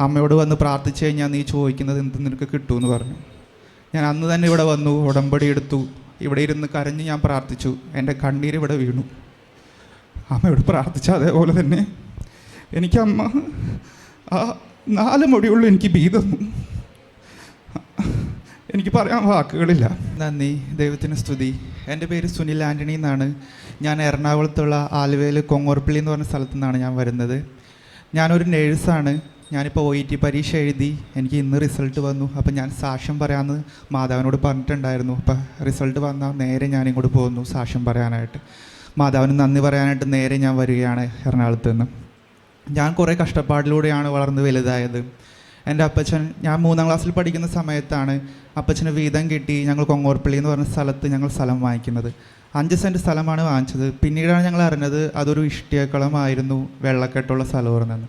അമ്മയോട് വന്ന് പ്രാർത്ഥിച്ചു കഴിഞ്ഞാൽ നീ ചോദിക്കുന്നത് എന്ത് നിനക്ക് കിട്ടുമെന്ന് പറഞ്ഞു. ഞാൻ അന്ന് തന്നെ ഇവിടെ വന്നു ഉടമ്പടി എടുത്തു. ഇവിടെ ഇരുന്ന് കരഞ്ഞ് ഞാൻ പ്രാർത്ഥിച്ചു. എന്റെ കണ്ണീര് ഇവിടെ വീണു. അമ്മയോട് പ്രാർത്ഥിച്ച അതേപോലെ തന്നെ. എനിക്ക് അമ്മ ആ നാല് മൊടിയുള്ളൂ എനിക്ക് ഭീതന്നു എനിക്ക് പറയാൻ വാക്കുകളില്ല. നന്ദി ദൈവത്തിന് സ്തുതി. എന്റെ പേര് സുനിൽ ആന്റണി എന്നാണ്. ഞാൻ എറണാകുളത്തുള്ള ആലുവയിൽ കൊങ്ങോർപ്പള്ളി എന്ന് പറഞ്ഞ സ്ഥലത്തു നിന്നാണ് ഞാൻ വരുന്നത്. ഞാനൊരു നേഴ്സാണ്. ഞാനിപ്പോൾ ഒ ഇ ടി പരീക്ഷ എഴുതി എനിക്ക് ഇന്ന് റിസൾട്ട് വന്നു. അപ്പം ഞാൻ സാക്ഷ്യം പറയാമെന്ന് മാതാവിനോട് പറഞ്ഞിട്ടുണ്ടായിരുന്നു. അപ്പം റിസൾട്ട് വന്നാൽ നേരെ ഞാൻ ഇങ്ങോട്ട് പോകുന്നു സാക്ഷ്യം പറയാനായിട്ട്. മാതാവിന് നന്ദി പറയാനായിട്ട് നേരെ ഞാൻ വരികയാണ് എറണാകുളത്ത് നിന്ന്. ഞാൻ കുറേ കഷ്ടപ്പാടിലൂടെയാണ് വളർന്ന് വലുതായത്. എന്റെ അപ്പച്ചൻ ഞാൻ മൂന്നാം ക്ലാസ്സിൽ പഠിക്കുന്ന സമയത്താണ് അപ്പച്ചന് വീതം കിട്ടി. ഞങ്ങൾ കൊങ്ങോർപ്പള്ളി എന്ന് പറഞ്ഞ സ്ഥലത്ത് ഞങ്ങൾ സ്ഥലം വാങ്ങിക്കുന്നത്. അഞ്ച് സെന്റ് സ്ഥലമാണ് വാങ്ങിച്ചത്. പിന്നീടാണ് ഞങ്ങൾ അറിഞ്ഞത് അതൊരു ഇഷ്ടിയക്കളമായിരുന്നു വെള്ളക്കെട്ടുള്ള സ്ഥലമായിരുന്നെന്ന്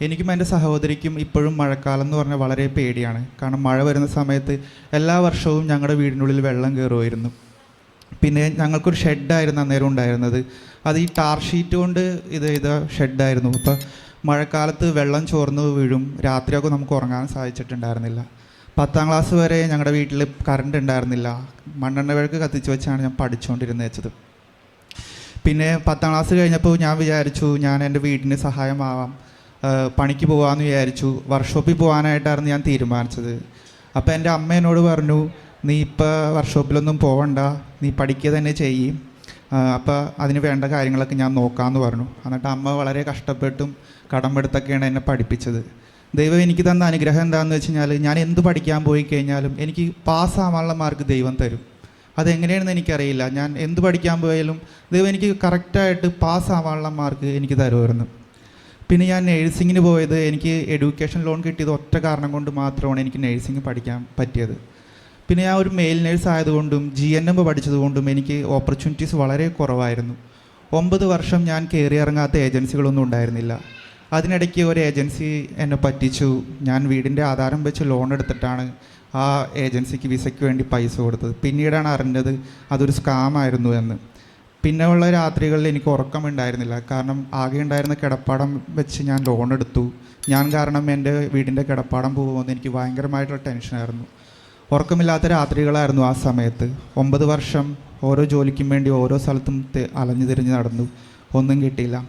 എനിക്കും എന്റെ സഹോദരിക്കും ഇപ്പോഴും മഴക്കാലം എന്ന് പറഞ്ഞാൽ വളരെ പേടിയാണ്. കാരണം മഴ വരുന്ന സമയത്ത് എല്ലാ വർഷവും ഞങ്ങളുടെ വീടിനുള്ളിൽ വെള്ളം കയറുമായിരുന്നു. പിന്നെ ഞങ്ങൾക്കൊരു ഷെഡായിരുന്നു അന്നേരം ഉണ്ടായിരുന്നത്. അത് ഈ ടാർ ഷീറ്റ് കൊണ്ട് ഇത് ചെയ്ത ഷെഡായിരുന്നു. അപ്പോൾ മഴക്കാലത്ത് വെള്ളം ചോർന്ന് വീഴും. രാത്രിയൊക്കെ നമുക്ക് ഉറങ്ങാൻ സാധിച്ചിട്ടുണ്ടായിരുന്നില്ല. പത്താം ക്ലാസ് വരെ ഞങ്ങളുടെ വീട്ടിൽ കറണ്ട് ഉണ്ടായിരുന്നില്ല. മണ്ണെണ്ണ വിളക്ക് കത്തിച്ച് വെച്ചാണ് ഞാൻ പഠിച്ചുകൊണ്ടിരുന്നത് വെച്ചത്. പിന്നെ പത്താം ക്ലാസ് കഴിഞ്ഞപ്പോൾ ഞാൻ വിചാരിച്ചു ഞാൻ എന്റെ വീടിന് സഹായമാവാം. പണിക്ക് പോകാമെന്ന് വിചാരിച്ചു. വർക്ക്ഷോപ്പിൽ പോകാനായിട്ടായിരുന്നു ഞാൻ തീരുമാനിച്ചത്. അപ്പോൾ എന്റെ അമ്മ എന്നോട് പറഞ്ഞു നീ ഇപ്പോൾ വർക്ക്ഷോപ്പിലൊന്നും പോകണ്ട നീ പഠിക്കുക തന്നെ ചെയ്യും. അപ്പോൾ അതിന് വേണ്ട കാര്യങ്ങളൊക്കെ ഞാൻ നോക്കാമെന്ന് പറഞ്ഞു. എന്നിട്ട് അമ്മ വളരെ കഷ്ടപ്പെട്ടും കടമെടുത്തൊക്കെയാണ് എന്നെ പഠിപ്പിച്ചത്. ദൈവം എനിക്ക് തന്ന അനുഗ്രഹം എന്താണെന്ന് വെച്ച് കഴിഞ്ഞാൽ ഞാൻ എന്ത് പഠിക്കാൻ പോയി കഴിഞ്ഞാലും എനിക്ക് പാസ്സാവാനുള്ള മാർക്ക് ദൈവം തരും. അതെങ്ങനെയാണെന്ന് എനിക്കറിയില്ല. ഞാൻ എന്ത് പഠിക്കാൻ പോയാലും ദൈവം എനിക്ക് കറക്റ്റായിട്ട് പാസ്സാവാനുള്ള മാർക്ക് എനിക്ക് തരുമായിരുന്നു. പിന്നെ ഞാൻ നേഴ്സിങ്ങിന് പോയത് എനിക്ക് എഡ്യൂക്കേഷൻ ലോൺ കിട്ടിയത് ഒറ്റ കാരണം കൊണ്ട് മാത്രമാണ് എനിക്ക് നേഴ്സിംഗ് പഠിക്കാൻ പറ്റിയത്. പിന്നെ ഞാൻ ഒരു മെയിൽ നേഴ്സ് ആയതുകൊണ്ടും ജി എൻ എം പഠിച്ചതുകൊണ്ടും എനിക്ക് ഓപ്പർച്യൂണിറ്റീസ് വളരെ കുറവായിരുന്നു. ഒമ്പത് വർഷം ഞാൻ കയറി ഇറങ്ങാത്ത ഏജൻസികളൊന്നും ഉണ്ടായിരുന്നില്ല. അതിനിടയ്ക്ക് ഒരു ഏജൻസി എന്നെ പറ്റിച്ചു. ഞാൻ വീടിന്റെ ആധാരം വെച്ച് ലോൺ എടുത്തിട്ടാണ് ആ ഏജൻസിക്ക് വിസയ്ക്ക് വേണ്ടി പൈസ കൊടുത്തത്. പിന്നീടാണ് അറിഞ്ഞത് അതൊരു സ്കാമായിരുന്നു എന്ന്. പിന്നെ ഉള്ള രാത്രികളിൽ എനിക്ക് ഉറക്കമുണ്ടായിരുന്നില്ല കാരണം ആകെ ഉണ്ടായിരുന്ന കിടപ്പാടം വെച്ച് ഞാൻ ലോൺ എടുത്തു. ഞാൻ കാരണം എന്റെ വീടിന്റെ കിടപ്പാടം പോകുമെന്ന് എനിക്ക് ഭയങ്കരമായിട്ടുള്ള ടെൻഷനായിരുന്നു ഉറക്കമില്ലാത്ത രാത്രികളായിരുന്നു ആ സമയത്ത്. ഒമ്പത് വർഷം ഓരോ ജോലിക്കും വേണ്ടി ഓരോ സ്ഥലത്തും അലഞ്ഞു തിരിഞ്ഞ് നടന്നു. ഒന്നും കിട്ടിയില്ല.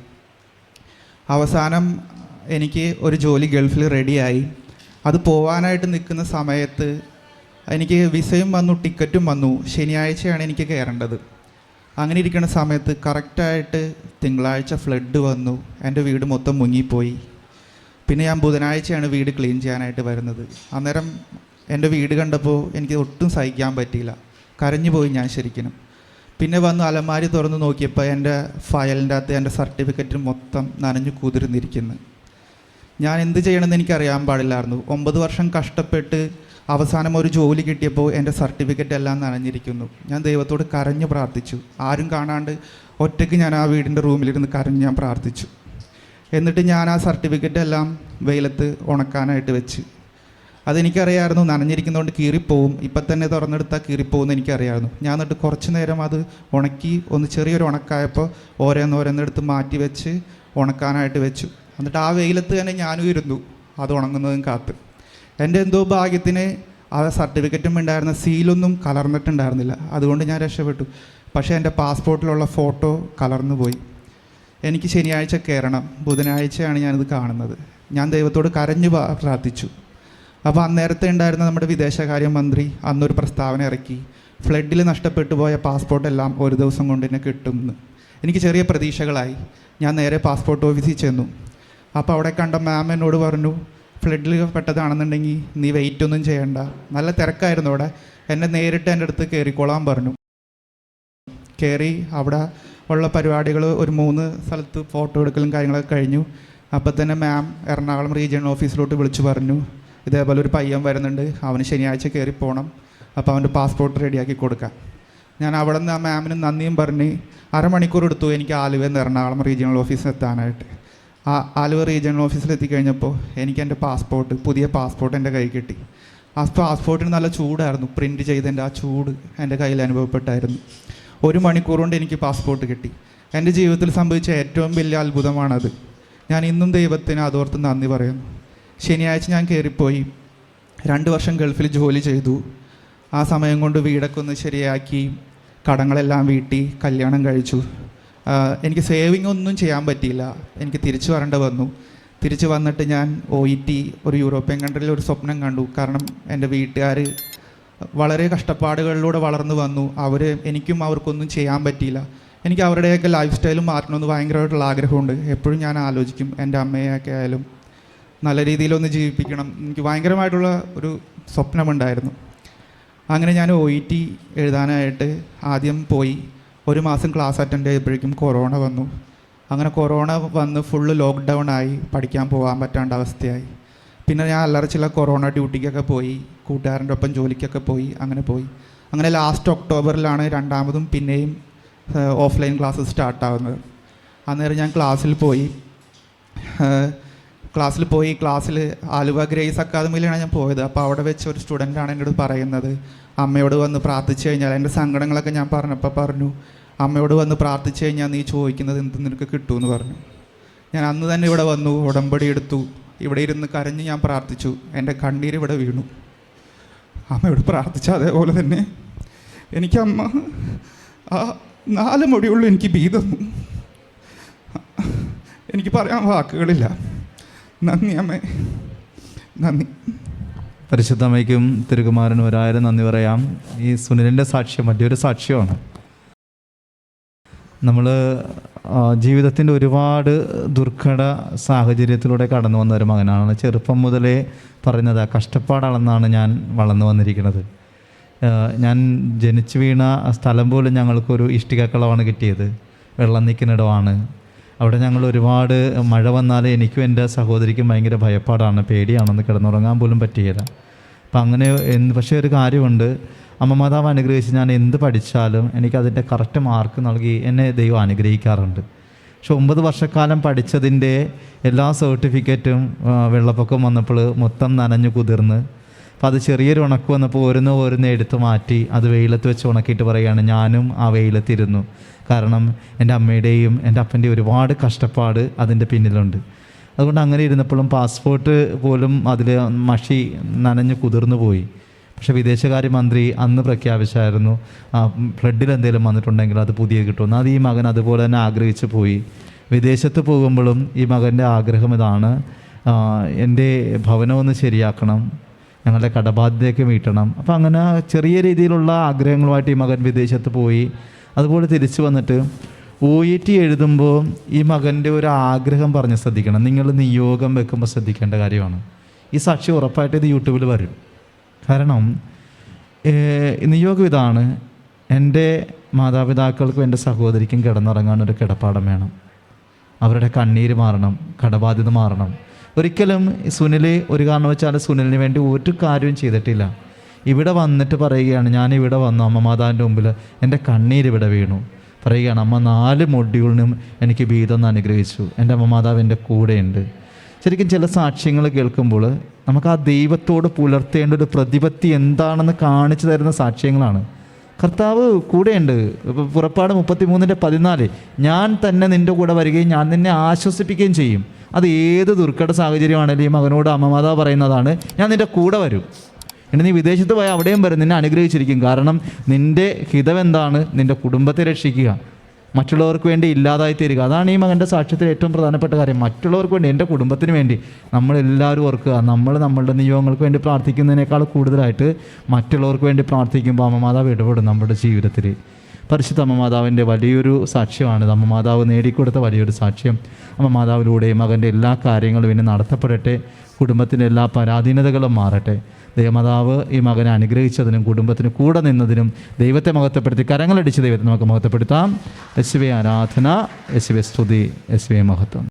അവസാനം എനിക്ക് ഒരു ജോലി ഗൾഫിൽ റെഡിയായി അത് പോവാനായിട്ട് നിൽക്കുന്ന സമയത്ത് എനിക്ക് വിസയും വന്നു ടിക്കറ്റും വന്നു. ശനിയാഴ്ചയാണ് എനിക്ക് കയറേണ്ടത്. അങ്ങനെ ഇരിക്കുന്ന സമയത്ത് കറക്റ്റായിട്ട് തിങ്കളാഴ്ച ഫ്ലഡ് വന്നു. എന്റെ വീട് മൊത്തം മുങ്ങിപ്പോയി. പിന്നെ ഞാൻ ബുധനാഴ്ചയാണ് വീട് ക്ലീൻ ചെയ്യാനായിട്ട് വരുന്നത്. അന്നേരം എന്റെ വീട് കണ്ടപ്പോൾ എനിക്ക് ഒട്ടും സഹിക്കാൻ പറ്റിയില്ല. കരഞ്ഞു പോയി ഞാൻ ശരിക്കും പിന്നെ വന്ന് അലമാരി തുറന്ന് നോക്കിയപ്പോൾ എന്റെ ഫയലിന്റെ അകത്ത് എന്റെ സർട്ടിഫിക്കറ്റ് മൊത്തം നനഞ്ഞു കുതിർന്നിരിക്കുന്നു. ഞാൻ എന്ത് ചെയ്യണമെന്ന് എനിക്കറിയാൻ പാടില്ലായിരുന്നു. ഒമ്പത് വർഷം കഷ്ടപ്പെട്ട് അവസാനം ഒരു ജോലി കിട്ടിയപ്പോൾ എന്റെ സർട്ടിഫിക്കറ്റ് എല്ലാം നനഞ്ഞിരിക്കുന്നു. ഞാൻ ദൈവത്തോട് കരഞ്ഞു പ്രാർത്ഥിച്ചു. ആരും കാണാണ്ട് ഒറ്റയ്ക്ക് ഞാൻ ആ വീടിന്റെ റൂമിലിരുന്ന് കരഞ്ഞ് ഞാൻ പ്രാർത്ഥിച്ചു. എന്നിട്ട് ഞാൻ ആ സർട്ടിഫിക്കറ്റ് എല്ലാം വെയിലത്ത് ഉണക്കാനായിട്ട് വെച്ച്. അതെനിക്കറിയായിരുന്നു നനഞ്ഞിരിക്കുന്നതുകൊണ്ട് കീറിപ്പോവും. ഇപ്പം തന്നെ തുറന്നെടുത്താൽ കീറിപ്പോവും എനിക്കറിയായിരുന്നു. ഞാൻ എന്നിട്ട് കുറച്ച് നേരം അത് ഉണക്കി ഒന്ന് ചെറിയൊരു ഉണക്കായപ്പോൾ ഓരോന്നോരോന്നെടുത്ത് മാറ്റി വെച്ച് ഉണക്കാനായിട്ട് വെച്ചു. എന്നിട്ട് ആ വെയിലത്ത് തന്നെ ഞാനും ഇരുന്നു. അത് ഉണങ്ങുന്നതും കാത്ത്. എന്റെ എന്തോ ഭാഗ്യത്തിന് ആ സർട്ടിഫിക്കറ്റും ഉണ്ടായിരുന്ന സീലൊന്നും കലർന്നിട്ടുണ്ടായിരുന്നില്ല. അതുകൊണ്ട് ഞാൻ രക്ഷപ്പെട്ടു. പക്ഷേ എന്റെ പാസ്പോർട്ടിലുള്ള ഫോട്ടോ കലർന്നു പോയി. എനിക്ക് ശനിയാഴ്ച കയറണം. ബുധനാഴ്ചയാണ് ഞാനിത് കാണുന്നത്. ഞാൻ ദൈവത്തോട് കരഞ്ഞു പ്രാർത്ഥിച്ചു. അപ്പോൾ അന്നേരത്തെ ഉണ്ടായിരുന്ന നമ്മുടെ വിദേശകാര്യ മന്ത്രി അന്നൊരു പ്രസ്താവന ഇറക്കി. ഫ്ലഡിൽ നഷ്ടപ്പെട്ടു പോയ പാസ്പോർട്ടെല്ലാം ഒരു ദിവസം കൊണ്ട് തന്നെ കിട്ടുമെന്ന് എനിക്ക് ചെറിയ പ്രതീക്ഷകളായി. ഞാൻ നേരെ പാസ്പോർട്ട് ഓഫീസിൽ ചെന്നു. അപ്പോൾ അവിടെ കണ്ട മാം എന്നോട് പറഞ്ഞു ഫ്ലഡിൽ പെട്ടതാണെന്നുണ്ടെങ്കിൽ നീ വെയിറ്റ് ഒന്നും ചെയ്യണ്ട. നല്ല തിരക്കായിരുന്നു അവിടെ. എന്നെ നേരിട്ട് എന്റെ അടുത്ത് കയറിക്കോളാൻ പറഞ്ഞു. കയറി അവിടെ ഉള്ള പരിപാടികൾ ഒരു മൂന്ന് സ്ഥലത്ത് ഫോട്ടോ എടുക്കലും കാര്യങ്ങളൊക്കെ കഴിഞ്ഞു. അപ്പോൾ തന്നെ മാം എറണാകുളം റീജിയണൽ ഓഫീസിലോട്ട് വിളിച്ചു പറഞ്ഞു. ഇതേപോലെ ഒരു പയ്യൻ വരുന്നുണ്ട്. അവന് ശനിയാഴ്ച കയറി പോകണം അപ്പോൾ അവന്റെ പാസ്പോർട്ട് റെഡിയാക്കി കൊടുക്കാം. ഞാൻ അവിടെ നിന്ന് ആ മാമിന് നന്ദിയും പറഞ്ഞ് അരമണിക്കൂർ എടുത്തു എനിക്ക് ആലുവയിൽ നിന്ന് എറണാകുളം റീജിയണൽ ഓഫീസിൽ എത്താനായിട്ട്. ആ ആലുവ റീജിയണൽ ഓഫീസിൽ എത്തിക്കഴിഞ്ഞപ്പോൾ എനിക്ക് എന്റെ പാസ്പോർട്ട് പുതിയ പാസ്പോർട്ട് എന്റെ കൈ കിട്ടി. ആ പാസ്പോർട്ടിന് നല്ല ചൂടായിരുന്നു. പ്രിന്റ് ചെയ്തതിന്റെ ആ ചൂട് എന്റെ കയ്യിൽ അനുഭവപ്പെട്ടായിരുന്നു. ഒരു മണിക്കൂർ കൊണ്ട് എനിക്ക് പാസ്പോർട്ട് കിട്ടി. എന്റെ ജീവിതത്തിൽ സംഭവിച്ച ഏറ്റവും വലിയ അത്ഭുതമാണത്. ഞാൻ ഇന്നും ദൈവത്തിന് അതോർത്ത് നന്ദി പറയുന്നു. ശനിയാഴ്ച ഞാൻ കയറിപ്പോയി. രണ്ട് വർഷം ഗൾഫിൽ ജോലി ചെയ്തു. ആ സമയം കൊണ്ട് വീടൊക്കെ ഒന്ന് ശരിയാക്കി. കടങ്ങളെല്ലാം വീട്ടി. കല്യാണം കഴിച്ചു. എനിക്ക് സേവിങ് ഒന്നും ചെയ്യാൻ പറ്റിയില്ല. എനിക്ക് തിരിച്ചു വരേണ്ടി വന്നു. തിരിച്ചു വന്നിട്ട് ഞാൻ ഒ ഇ ടി ഒരു യൂറോപ്യൻ കൺട്രിയിൽ ഒരു സ്വപ്നം കണ്ടു. കാരണം എന്റെ വീട്ടുകാർ വളരെ കഷ്ടപ്പാടുകളിലൂടെ വളർന്നു വന്നു. അവർ എനിക്കും അവർക്കൊന്നും ചെയ്യാൻ പറ്റിയില്ല. എനിക്ക് അവരുടെയൊക്കെ ലൈഫ് സ്റ്റൈൽ മാറ്റണമെന്ന് ഭയങ്കരമായിട്ടുള്ള ആഗ്രഹമുണ്ട്. എപ്പോഴും ഞാൻ ആലോചിക്കും എന്റെ അമ്മയൊക്കെ ആയാലും നല്ല രീതിയിലൊന്ന് ജീവിപ്പിക്കണം. എനിക്ക് ഭയങ്കരമായിട്ടുള്ള ഒരു സ്വപ്നമുണ്ടായിരുന്നു. അങ്ങനെ ഞാൻ ഒ ഇ ടി എഴുതാനായിട്ട് ആദ്യം പോയി. ഒരു മാസം ക്ലാസ് അറ്റൻഡ് ചെയ്തപ്പോഴേക്കും കൊറോണ വന്നു. അങ്ങനെ കൊറോണ വന്ന് ഫുള്ള് ലോക്ക്ഡൗൺ ആയി പഠിക്കാൻ പോകാൻ പറ്റാണ്ട അവസ്ഥയായി. പിന്നെ ഞാൻ അല്ലറ ചില കൊറോണ ഡ്യൂട്ടിക്കൊക്കെ പോയി കൂട്ടുകാരന്റെ ഒപ്പം ജോലിക്കൊക്കെ പോയി അങ്ങനെ പോയി. അങ്ങനെ ലാസ്റ്റ് ഒക്ടോബറിലാണ് രണ്ടാമതും പിന്നെയും ഓഫ്ലൈൻ ക്ലാസ് സ്റ്റാർട്ടാവുന്നത് അന്നേരം ഞാൻ ക്ലാസ്സിൽ പോയി. ക്ലാസ്സിൽ പോയി ക്ലാസ്സിൽ ആലുവ ഗ്രേസ് അക്കാദമിയിലാണ് ഞാൻ പോയത്. അപ്പോൾ അവിടെ വെച്ച് ഒരു സ്റ്റുഡന്റാണ് എന്നോട് പറയുന്നത്. അമ്മയോട് വന്ന് പ്രാർത്ഥിച്ചു കഴിഞ്ഞാൽ എന്റെ സങ്കടങ്ങളൊക്കെ ഞാൻ പറഞ്ഞപ്പോൾ പറഞ്ഞു അമ്മയോട് വന്ന് പ്രാർത്ഥിച്ചു കഴിഞ്ഞാൽ നീ ചോദിക്കുന്നത് എന്ത് നിനക്ക് കിട്ടുമെന്ന് പറഞ്ഞു. ഞാൻ അന്ന് തന്നെ ഇവിടെ വന്നു ഉടമ്പടി എടുത്തു ഇവിടെ ഇരുന്ന് കരഞ്ഞ് ഞാൻ പ്രാർത്ഥിച്ചു. എന്റെ കണ്ണീര് ഇവിടെ വീണു. അമ്മയോട് പ്രാർത്ഥിച്ച അതേപോലെ തന്നെ എനിക്ക് അമ്മ ആ നാല് മൊടിയുള്ളൂ എനിക്ക് ഭീതം എനിക്ക് പറയാൻ വാക്കുകളില്ല. നന്ദി അമ്മേ. നന്ദി. പരിശുദ്ധമ്മയ്ക്കും തിരുകുമാരനും ഒരായിരം നന്ദി പറയാം. ഈ സുനിലിന്റെ സാക്ഷ്യം വലിയൊരു സാക്ഷ്യമാണ്. നമ്മൾ ജീവിതത്തിന്റെ ഒരുപാട് ദുർഘട സാഹചര്യത്തിലൂടെ കടന്നു വന്ന ഒരു മകനാണ്. ചെറുപ്പം മുതലേ പറയുന്നത് ആ കഷ്ടപ്പാടാണെന്നാണ് ഞാൻ വളർന്നു വന്നിരിക്കുന്നത്. ഞാൻ ജനിച്ചു വീണ സ്ഥലം പോലും ഞങ്ങൾക്കൊരു ഇഷ്ടികക്കളമാണ് കിട്ടിയത്. വെള്ളം നിൽക്കുന്നിടമാണ്. അവിടെ ഞങ്ങൾ ഒരുപാട് മഴ വന്നാൽ എനിക്കും എന്റെ സഹോദരിക്കും ഭയങ്കര ഭയപ്പാടാണ് പേടിയാണെന്ന് കിടന്നുറങ്ങാൻ പോലും പറ്റിയില്ല. അപ്പം അങ്ങനെ പക്ഷേ ഒരു കാര്യമുണ്ട്. അമ്മ മാതാവ് അനുഗ്രഹിച്ച് ഞാൻ എന്ത് പഠിച്ചാലും എനിക്കതിന്റെ കറക്റ്റ് മാർക്ക് നൽകി എന്നെ ദൈവം അനുഗ്രഹിക്കാറുണ്ട്. പക്ഷെ ഒമ്പത് വർഷക്കാലം പഠിച്ചതിന്റെ എല്ലാ സർട്ടിഫിക്കറ്റും വെള്ളപ്പൊക്കം വന്നപ്പോൾ മൊത്തം നനഞ്ഞു കുതിർന്ന് അപ്പോൾ അത് ചെറിയൊരു ഉണക്ക് വന്നപ്പോൾ ഓരോന്ന് ഓരോന്ന് എടുത്ത് മാറ്റി അത് വെയിലത്ത് വെച്ച് ഉണക്കിയിട്ട് പറയുകയാണ് ഞാനും ആ വെയിലത്തിരുന്നു. കാരണം എന്റെ അമ്മയുടെയും എന്റെ അപ്പന്റെയും ഒരുപാട് കഷ്ടപ്പാട് അതിന്റെ പിന്നിലുണ്ട്. അതുകൊണ്ട് അങ്ങനെ ഇരുന്നപ്പോഴും പാസ്പോർട്ട് പോലും അതിൽ മഷി നനഞ്ഞ് കുതിർന്നു പോയി. പക്ഷേ വിദേശകാര്യമന്ത്രി അന്ന് പ്രഖ്യാപിച്ചായിരുന്നു ഫ്ലഡിൽ എന്തെങ്കിലും വന്നിട്ടുണ്ടെങ്കിൽ അത് പുതിയ കിട്ടുമെന്ന്. അത് ഈ മകൻ അതുപോലെ തന്നെ ആഗ്രഹിച്ചു പോയി. വിദേശത്ത് പോകുമ്പോഴും ഈ മകന്റെ ആഗ്രഹം ഇതാണ് എന്റെ ഭവനമൊന്ന് ശരിയാക്കണം ഞങ്ങളുടെ കടബാധ്യതയൊക്കെ വീട്ടണം. അപ്പോൾ അങ്ങനെ ചെറിയ രീതിയിലുള്ള ആഗ്രഹങ്ങളുമായിട്ട് ഈ മകൻ വിദേശത്ത് പോയി. അതുപോലെ തിരിച്ചു വന്നിട്ട് ഒ ഇ ടി എഴുതുമ്പോൾ ഈ മകന്റെ ഒരു ആഗ്രഹം പറഞ്ഞ് ശ്രദ്ധിക്കണം. നിങ്ങൾ നിയോഗം വെക്കുമ്പോൾ ശ്രദ്ധിക്കേണ്ട കാര്യമാണ്. ഈ സാക്ഷി ഉറപ്പായിട്ട് ഇത് യൂട്യൂബിൽ വരും. കാരണം നിയോഗം ഇതാണ്. എന്റെ മാതാപിതാക്കൾക്കും എന്റെ സഹോദരിക്കും കിടന്നുറങ്ങാൻ ഒരു കിടപ്പാടം വേണം. അവരുടെ കണ്ണീര് മാറണം കടബാധ്യത മാറണം. ഒരിക്കലും സുനിൽ ഒരു കാരണവശാലും സുനിലിന് വേണ്ടി ഒരു കാര്യവും ചെയ്തിട്ടില്ല. ഇവിടെ വന്നിട്ട് പറയുകയാണ് ഞാൻ ഇവിടെ വന്നു അമ്മ മാതാവിന്റെ മുമ്പിൽ എന്റെ കണ്ണീര് ഇവിടെ വീണു. പറയുകയാണ് അമ്മ നാല് മൊഡ്യൂളിനും എനിക്ക് ഭീതം അനുഗ്രഹിച്ചു. എന്റെ അമ്മ മാതാവ് എന്റെ കൂടെയുണ്ട്. ശരിക്കും ചില സാക്ഷ്യങ്ങൾ കേൾക്കുമ്പോൾ നമുക്ക് ആ ദൈവത്തോട് പുലർത്തേണ്ട ഒരു പ്രതിപത്തി എന്താണെന്ന് കാണിച്ചു തരുന്ന സാക്ഷ്യങ്ങളാണ്. കർത്താവ് കൂടെയുണ്ട്. പുറപ്പാട് മുപ്പത്തി മൂന്നിന്റെ പതിനാല് ഞാൻ തന്നെ നിന്റെ കൂടെ വരികയും ഞാൻ നിന്നെ ആശ്വസിപ്പിക്കുകയും ചെയ്യും. അത് ഏത് ദുർഘട സാഹചര്യമാണെങ്കിലും മകനോട് അമ്മമാതാവ് പറയുന്നതാണ് ഞാൻ നിന്റെ കൂടെ വരും. ഇനി നീ വിദേശത്ത് പോയാൽ അവിടെയും വരും നിന്നെ അനുഗ്രഹിച്ചിരിക്കും. കാരണം നിന്റെ ഹിതം എന്താണ് നിന്റെ കുടുംബത്തെ രക്ഷിക്കുക. മറ്റുള്ളവർക്ക് വേണ്ടി ഇല്ലാതായി തീരുക. അതാണ് ഈ മകന്റെ സാക്ഷ്യത്തിൽ ഏറ്റവും പ്രധാനപ്പെട്ട കാര്യം. മറ്റുള്ളവർക്ക് വേണ്ടി എന്റെ കുടുംബത്തിന് വേണ്ടി നമ്മളെല്ലാവരും ഓർക്കുക നമ്മൾ നമ്മളുടെ നിയോഗങ്ങൾക്ക് വേണ്ടി പ്രാർത്ഥിക്കുന്നതിനേക്കാൾ കൂടുതലായിട്ട് മറ്റുള്ളവർക്ക് വേണ്ടി പ്രാർത്ഥിക്കുമ്പോൾ അമ്മ മാതാവ് ഇടപെടും നമ്മുടെ ജീവിതത്തിൽ. പരിശുദ്ധ അമ്മ മാതാവിന്റെ വലിയൊരു സാക്ഷ്യമാണ്. അമ്മമാതാവ് നേടിക്കൊടുത്ത വലിയൊരു സാക്ഷ്യം. അമ്മ മാതാവിലൂടെ മകന്റെ എല്ലാ കാര്യങ്ങളും ഇനി നടത്തപ്പെടട്ടെ. കുടുംബത്തിന്റെ എല്ലാ പരാധീനതകളും മാറട്ടെ. ദൈവമാതാവ് ഈ മകനെ അനുഗ്രഹിച്ചതിനും കുടുംബത്തിന് കൂടെ നിന്നതിനും ദൈവത്തെ മഹത്വപ്പെടുത്തി കരങ്ങളടിച്ച് ദൈവത്തെ നമുക്ക് മഹത്വപ്പെടുത്താം. യേശുവെ ആരാധന യേശുവെ സ്തുതി യേശുവെ മഹത്വം.